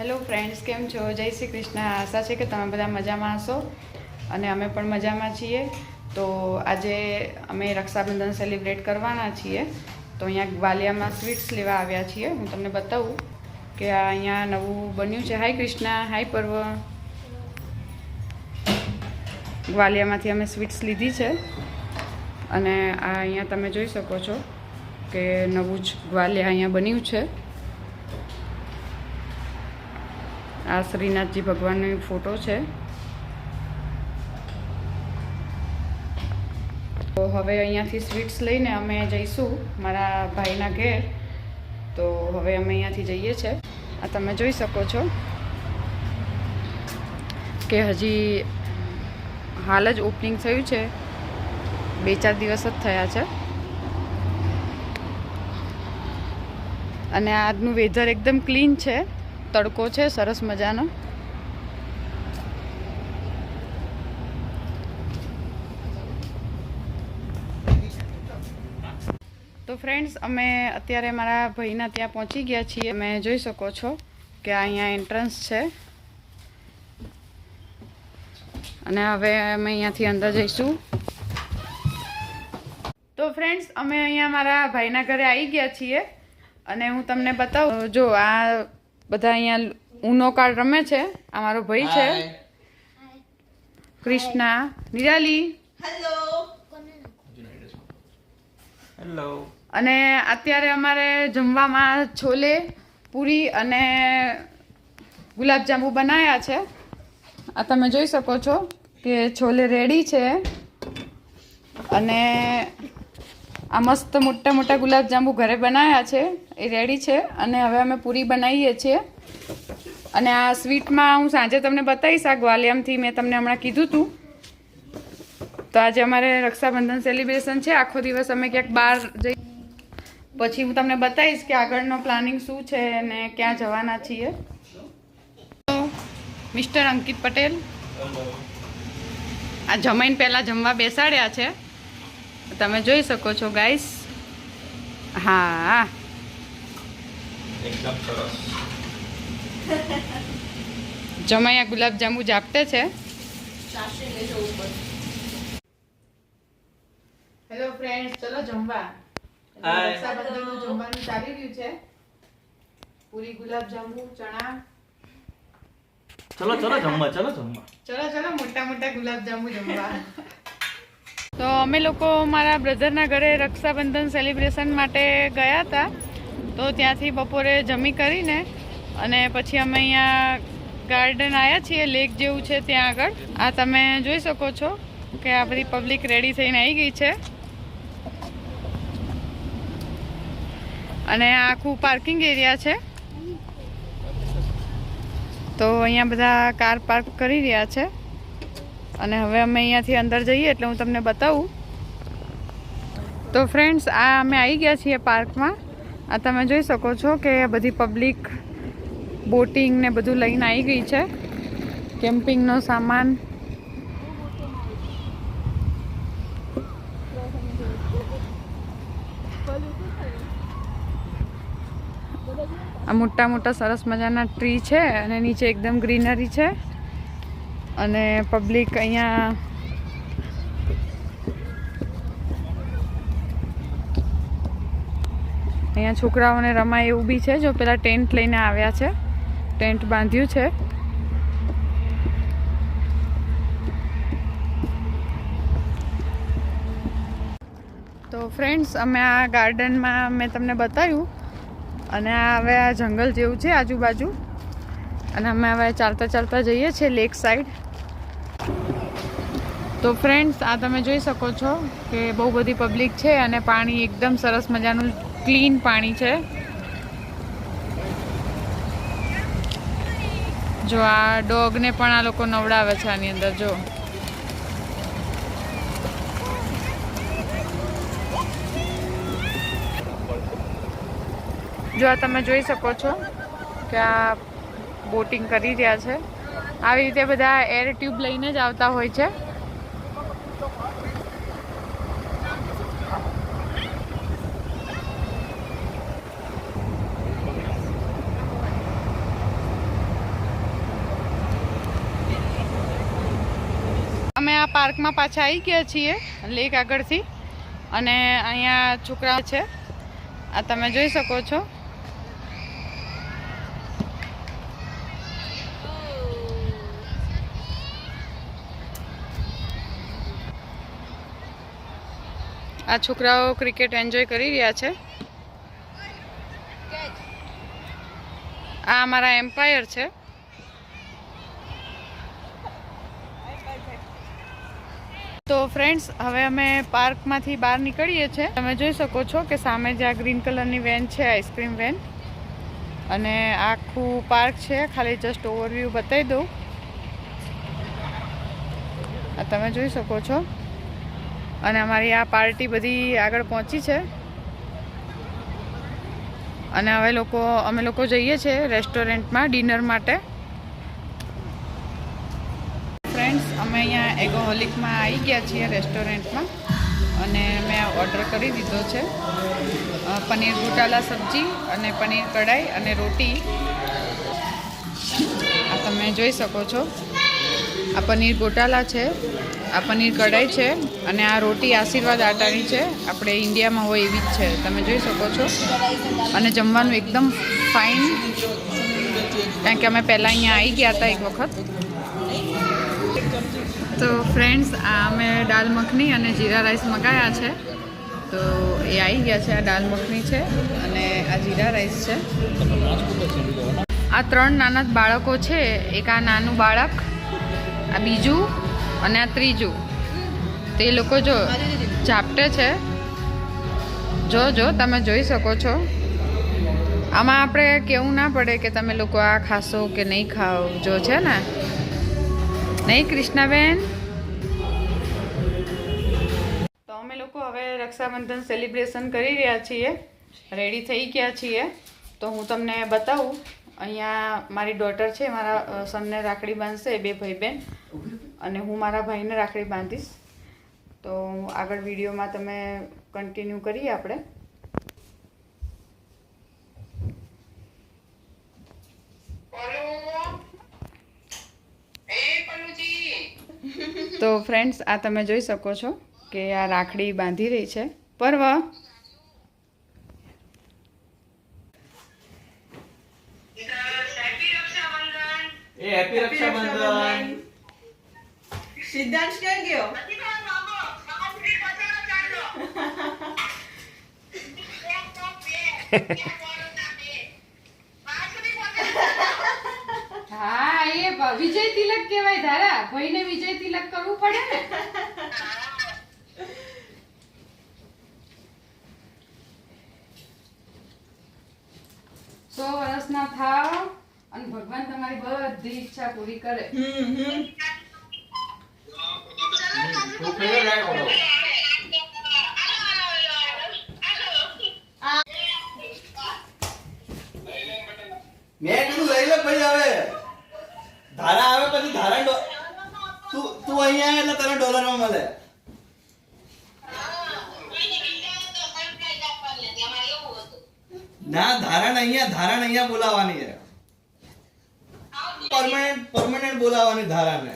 Hello friends કેમ છો? જય શ્રી કૃષ્ણ. આશા છે કે તમે બધા મજામાં હશો અને અમે પણ મજામાં છીએ. તો આજે અમે રક્ષાબંધન સેલિબ્રેટ કરવાના છીએ. તો અહીંયા ગ્વાલિયામાં સ્વીટ્સ લેવા આવ્યા છીએ. હું તમને બતાવું કે આ અહીંયા નવું બન્યું છે. હાય કૃષ્ણા. હાય પર્વ. ગ્વાલિયામાંથી અમે સ્વીટ્સ લીધી છે. અને આ અહીંયા તમે જોઈ શકો છો કે નવું જ ગ્વાલિયા અહીંયા બન્યું છે. આ શ્રીનાથજી ભગવાનનો ફોટો છે. તો હવે અહીંયાથી સ્વીટ્સ લઈને અમે જઈશું મારા ભાઈના ઘેર. તો હવે અમે અહીંયાથી જઈએ છીએ આ તમે જોઈ શકો છો કે હજી હાલ જ ઓપનિંગ થયું છે. બે ચાર દિવસ જ થયા છે. અને આજનું વેધર એકદમ ક્લીન છે. તડકો છે, સરસ મજાનો. તો ફ્રેન્ડ્સ અમે અત્યારે મારા ભાઈના ત્યાં પહોંચી ગયા છીએ. તમે જોઈ શકો છો કે અહીંયા એન્ટ્રન્સ છે. અને હવે અમે અહીંયાથી અંદર જઈશું. તો ફ્રેન્ડ્સ અમે અહીંયા મારા ભાઈના ઘરે આવી ગયા છીએ. અને હું તમને બતાવું, જો આ બધા અહીંયા ઉનો કાર્ડ રમે છે. આ મારો ભાઈ છે. કૃષ્ણા નિરાલી. હેલો અને અત્યારે અમારે જમવામાં છોલે પૂરી અને ગુલાબજાંબુ બનાવ્યા છે. આ તમે જોઈ શકો છો કે છોલે રેડી છે. અને આ મસ્ત મોટા મોટા ગુલાબજાંબુ ઘરે બનાવ્યા છે, એ રેડી છે અને હવે અમે પૂરી બનાવીએ છીએ. અને આ સ્વીટમાં હું સાંજે તમને બતાવીશ આ ગ્વાલિયમથી મેં તમને હમણાં કીધું હતું તો આજે અમારે રક્ષાબંધન સેલિબ્રેશન છે, આખો દિવસ અમે ક્યાંક બહાર જઈ પછી હું તમને બતાવીશ કે આગળનો પ્લાનિંગ શું છે અને ક્યાં જવાના છીએ. મિસ્ટર અંકિત પટેલ. આ જમાઈને પહેલાં જમવા બેસાડ્યા છે. તમે જોઈ શકો છો ગાઈસ હા. એકદમ સરસ જમાયા ગુલાબજાંબુ જાપટે છે. હેલો ફ્રેન્ડ્સ ચલો જમવા. રક્ષાબંધનનું જમવાનું ચાલી રહ્યું છે. પૂરી ગુલાબજાંબુ ચણા. ચલો ચલો જમવા ચલો જમવા. ચલો ચલો મોટા મોટા ગુલાબજાંબુ જમવા. તો અમે લોકો મારા બ્રધરના ઘરે રક્ષાબંધન સેલિબ્રેશન માટે ગયા હતા. તો ત્યાંથી બપોરે જમી કરીને અને પછી અમે અહીંયા ગાર્ડન આવ્યા છીએ લેક જેવું છે ત્યાં આગળ. આ તમે જોઈ શકો છો કે આ બધી પબ્લિક રેડી થઈને આવી ગઈ છે. અને આખું પાર્કિંગ એરિયા છે. તો અહીંયા બધા કાર પાર્ક કરી રહ્યા છે. અને હવે અમે અહીંયાથી અંદર જઈએ એટલે હું તમને બતાવું. તો ફ્રેન્ડ્સ આ અમે આવી ગયા છીએ પાર્કમાં. આ તમે જોઈ શકો છો કે બધી પબ્લિક બોટિંગ ને બધું લઈને આવી ગઈ છે. કેમ્પિંગનો સામાન. આ મોટા મોટા સરસ મજાના ટ્રી છે અને નીચે એકદમ ગ્રીનરી છે. અને પબ્લિક અહીંયા અહીંયા છોકરાઓને રમાય એવું બી છે, જો પેલા ટેન્ટ લઈને આવ્યા છે. ટેન્ટ બાંધ્યું છે. તો ફ્રેન્ડ્સ અમે આ ગાર્ડનમાં મેં તમને બતાવ્યું. અને આ હવે આ જંગલ જેવું છે આજુબાજુ. અને અમે હવે ચાલતા ચાલતા જઈએ છીએ લેક સાઈડ તો ફ્રેન્ડ્સ આ તમે જોઈ શકો છો કે બહુ બધી પબ્લિક છે અને પાણી એકદમ સરસ મજાનું ક્લીન પાણી છે. જો આ ડોગને પણ આ લોકો નવડાવે છે આની અંદર, જો. જો આ તમે જોઈ શકો છો કે આ બોટિંગ કરી રહ્યા છે. આવી રીતે બધા એર ટ્યુબ લઈને જ આવતા હોય છે. અમે આ પાર્કમાં પાછા આવી ગયા છીએ, લેક આગળથી. અને અહીંયા છોકરા છે. આ તમે જોઈ શકો છો. આ છોકરાઓ ક્રિકેટ એન્જોય કરી રહ્યા છે. આ અમારા એમ્પાયર છે. તો ફ્રેન્ડ્સ હવે અમે પાર્કમાંથી બહાર નીકળીએ છીએ. તમે જોઈ શકો છો કે સામે જે આ ગ્રીન કલરની વેન છે, આઈસ્ક્રીમ વેન. અને આખું પાર્ક છે, ખાલી જસ્ટ ઓવરવ્યૂ બતાવી દઉં. આ તમે જોઈ શકો છો. અને અમારી આ પાર્ટી બધી આગળ પહોંચી છે. અને હવે લોકો, અમે લોકો જઈએ છીએ રેસ્ટોરન્ટમાં ડિનર માટે. ફ્રેન્ડ્સ અમે અહીંયા એગોહોલિકમાં આવી ગયા છીએ રેસ્ટોરન્ટમાં અને મેં ઓર્ડર કરી દીધો છે. પનીર ગુટાલા સબ્જી અને પનીર કઢાઈ અને રોટી. આ તમે જોઈ શકો છો. આ પનીર ગોટાલા છે, આ પનીર કઢાઈ છે અને આ રોટી આશીર્વાદ આટાની છે. આપણે ઇન્ડિયામાં હોય એવી જ છે. તમે જોઈ શકો છો. અને જમવાનું એકદમ ફાઇન. કારણ કે અમે પહેલાં અહીંયા આવી ગયા હતા એક વખત. તો ફ્રેન્ડ્સ, આ અમે દાલ મખની અને જીરા રાઈસ મગાવ્યા છે. તો એ આવી ગયા છે આ દાલ મખની છે અને આ જીરા રાઈસ છે. આ ત્રણ નાના બાળકો છે. એક આ નાનું બાળક આ બીજું અને આ ત્રીજું. તે લોકો જો ઝાપટે છે, જો જો, તમે જોઈ શકો છો. આમાં આપણે કેવું ના પડે કે તમે લોકો આ ખાશો કે નહીં ખાઓ, જો છે ને. નહીં, કૃષ્ણાબેન? તો અમે લોકો હવે રક્ષાબંધન સેલિબ્રેશન કરી રહ્યા છીએ. રેડી થઈ ગયા છીએ. તો હું તમને બતાવું અહીંયા મારી ડોટર છે મારા સનને રાખડી બાંધશે બે ભાઈ બહેન અને હું મારા ભાઈને રાખડી બાંધીશ. તો આગળ વિડીયોમાં તમે કન્ટિન્યુ કરીએ આપણે. તો ફ્રેન્ડ્સ આ તમે જોઈ શકો છો કે આ રાખડી બાંધી રહી છે. પર્વ એ હેપી રક્ષાબંધન સિદ્ધાંશ ક્યાં ગયો હા એ વિજય તિલક કહેવાય ધારા. ભાઈને વિજય તિલક કરવું પડે ને. સો વર્ષના થાવ અને ભગવાન તમારી બધી ઈચ્છા પૂરી કરે. હમ હમ તું ફેવરેટ રાઈડ કરો મેં કીધું લઈ લે ભાઈ હવે. ધારા આવે પછી ધારા તું તું અહીંયા એટલે તને ડોલરમાં મળે. ના ધારણ અહીંયા ધારણ અહીંયા બોલાવવાની છે. પરમેનન્ટ પરમાનન્ટ બોલાવવાની ધારાને.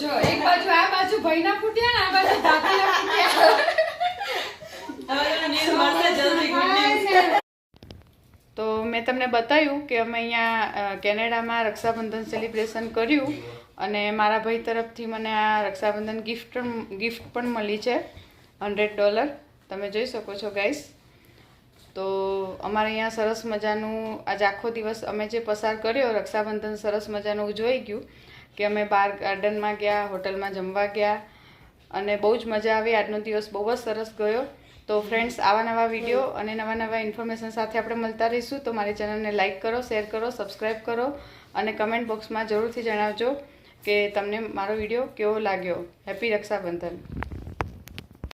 જો એક બાજુ આ બાજુ ભાઈના ફૂટ્યા ને આ બાજુ દાદીના ફૂટ્યા. હવે ન્યૂઝ મળશે જલ્દી ગુડ ન્યૂઝ તો મેં તમને બતાવ્યું કે અમે અહીંયા કેનેડામાં રક્ષાબંધન સેલિબ્રેશન કર્યું અને મારા ભાઈ તરફથી મને આ રક્ષાબંધન ગિફ્ટ ગિફ્ટ પણ મળી છે હંડ્રેડ ડોલર તમે જોઈ શકો છો ગાઈસ તો અમારે અહીંયા સરસ મજાનું, આજ આખો દિવસ અમે જે પસાર કર્યો રક્ષાબંધન સરસ મજાનું ઉજવાઈ ગયું કે અમે બહાર ગાર્ડનમાં ગયા હોટલમાં જમવા ગયા અને બહુ જ મજા આવી. આજનો દિવસ બહુ જ સરસ ગયો. તો ફ્રેન્ડ્સ આવા નવા વીડિયો અને નવા નવા ઇન્ફોર્મેશન સાથે આપણે મળતા રહીશું. તો મારી ચેનલને લાઇક કરો શેર કરો સબસ્ક્રાઈબ કરો અને કમેન્ટ બોક્સમાં જરૂરથી જણાવજો કે તમને મારો વીડિયો કેવો લાગ્યો. હેપી રક્ષાબંધન